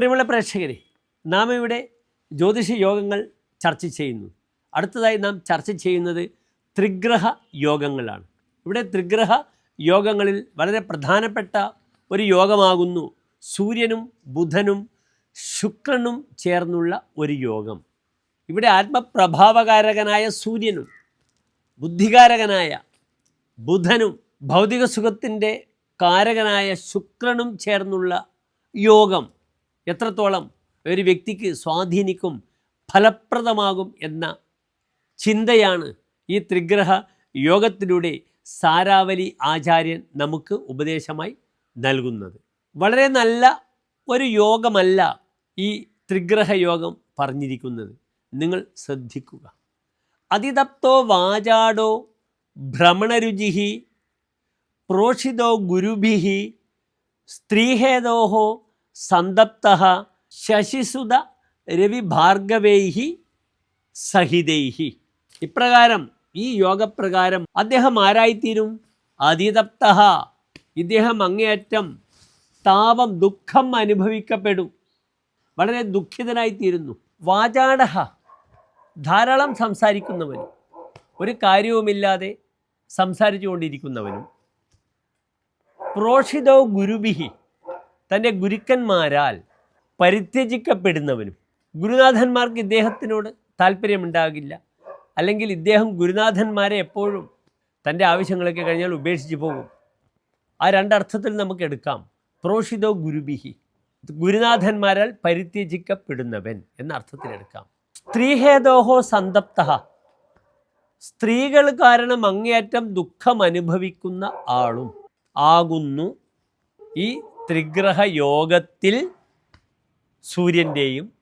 പ്രിയമുള്ള പ്രേക്ഷകരെ നാം ഇവിടെ ജ്യോതിഷ യോഗങ്ങൾ ചർച്ച ചെയ്യുന്നു. അടുത്തതായി നാം ചർച്ച ചെയ്യുന്നത് ത്രിഗ്രഹ യോഗങ്ങളാണ്. ഇവിടെ ത്രിഗ്രഹ യോഗങ്ങളിൽ വളരെ പ്രധാനപ്പെട്ട ഒരു യോഗമാകുന്നു. സൂര്യനും ബുധനും ശുക്രനും ചേർന്നുള്ള ഒരു യോഗം. ഇവിടെ ആത്മപ്രഭാവകാരകനായ സൂര്യനും ബുദ്ധികാരകനായ ബുധനും ഭൗതിക സുഖത്തിന്റെ കാരകനായ ശുക്രനും ചേർന്നുള്ള യോഗം. എത്രത്തോളം ഒരു വ്യക്തിക്ക് സ്വാധീനിക്കും ഫലപ്രദമാകും എന്ന ചിന്തയാണ് ഈ ത്രിഗ്രഹ യോഗത്തിലൂടെ സാരാവലി ആചാര്യൻ നമുക്ക് ഉപദേശമായി നൽകുന്നത്. വളരെ നല്ല ഒരു യോഗമല്ല ഈ ത്രിഗ്രഹ യോഗം പറഞ്ഞിരിക്കുന്നത്. നിങ്ങൾ ശ്രദ്ധിക്കുക. അതിതപ്തോ വാചാടോ ഭ്രമണരുചി പ്രോഷിതോ ഗുരുഭി സ്ത്രീഹേതോ സന്തപ്ത ശശിസുത രവിഭാർഗവൈ സഹിതൈഹി. ഇപ്രകാരം ഈ യോഗപ്രകാരം അദ്ദേഹം ആരായിത്തീരും? അതിതപ്ത ഇദ്ദേഹം അങ്ങേയറ്റം താപം ദുഃഖം അനുഭവിക്കപ്പെടും. വളരെ ദുഃഖിതനായിത്തീരുന്നു. വാചാടഹ. ധാരാളം സംസാരിക്കുന്നവനും ഒരു കാര്യവുമില്ലാതെ സംസാരിച്ചുകൊണ്ടിരിക്കുന്നവനും പ്രോഷിതോ ഗുരുബിഹി തന്റെ ഗുരുക്കന്മാരാൽ പരിത്യജിക്കപ്പെടുന്നവനും ഗുരുനാഥന്മാർക്ക് ഇദ്ദേഹത്തിനോട് താല്പര്യമുണ്ടാകില്ല അല്ലെങ്കിൽ ഇദ്ദേഹം ഗുരുനാഥന്മാരെ എപ്പോഴും തന്റെ ആവശ്യങ്ങളൊക്കെ കഴിഞ്ഞാൽ ഉപേക്ഷിച്ച് പോകും. ആ രണ്ടർത്ഥത്തിൽ നമുക്ക് എടുക്കാം. പ്രോഷിതോ ഗുരുബിഹി ഗുരുനാഥന്മാരാൽ പരിത്യജിക്കപ്പെടുന്നവൻ എന്ന അർത്ഥത്തിലെടുക്കാം സ്ത്രീഹേതോഹോ സന്തപ്ത സ്ത്രീകൾ കാരണം അങ്ങേയറ്റം ദുഃഖം അനുഭവിക്കുന്ന ആളും ആകുന്നു ഈ ത്രിഗ്രഹ യോഗത്തിൽ സൂര്യന്റെയും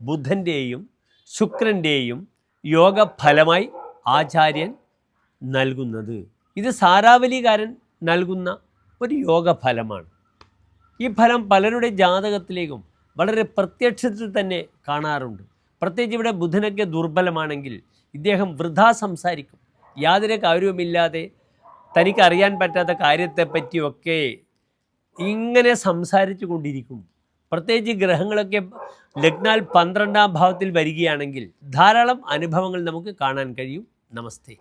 ബുധന്റെയും ശുക്രന്റെയും യോഗഫലമായി ആചാര്യൻ നൽകുന്നത്. ഇത് സാരാവലികാരൻ നൽകുന്ന ഒരു യോഗഫലമാണ്. ഈ ഫലം പലരുടെ ജാതകത്തിലേക്കും വളരെ പ്രത്യക്ഷത്തിൽ തന്നെ കാണാറുണ്ട്. പ്രത്യേകിച്ച് ഇവിടെ ബുധനൊക്കെ ദുർബലമാണെങ്കിൽ ഇദ്ദേഹം വൃഥാ സംസാരിക്കും. യാതൊരു കാര്യവുമില്ലാതെ തനിക്ക് അറിയാൻ പറ്റാത്ത കാര്യത്തെപ്പറ്റിയൊക്കെ ഇങ്ങനെ സംസാരിച്ചു കൊണ്ടിരിക്കും. പ്രത്യേകിച്ച് ഗ്രഹങ്ങളൊക്കെ ലഗ്നാൽ പന്ത്രണ്ടാം ഭാവത്തിൽ വരികയാണെങ്കിൽ ധാരാളം അനുഭവങ്ങൾ നമുക്ക് കാണാൻ കഴിയും. നമസ്തേ.